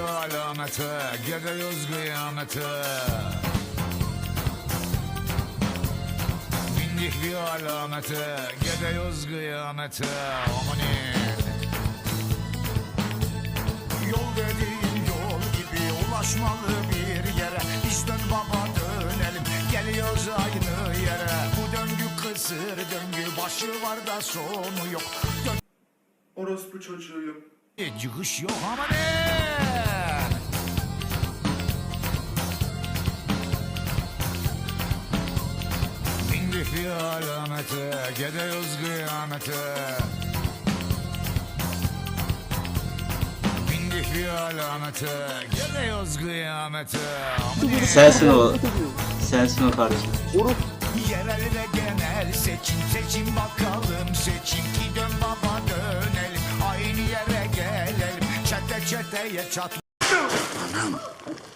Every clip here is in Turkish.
alamete Gidiyoruz kıyamete. Bindik bir alamete Gidiyoruz kıyamete. Amanin Yol dediğin yol gibi ulaşmalı bir yere. Biz dön baba dönelim. Geliyoruz aynı yere. Bu döngü kısır döngü başı var da sonu yok. Dön Orospu çocuğuyum. Çıkış yok amanin Bindik bir alamete Gidiyoruz kıyamete Bindik bir alamete Gidiyoruz kıyamete Amanin Sensin o. Sensin o kardeşim. Yerel ve genel seçim seçim bakalım seçim çete çeteye çat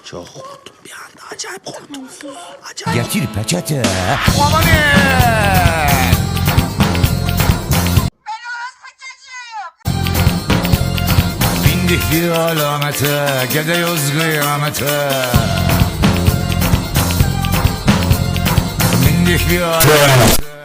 Çok korktum bir anda. Acayip korktum. Getir peçete. Amanin! Bindik bir alamete, gidiyoruz kıyamete. Bindik bir alamete,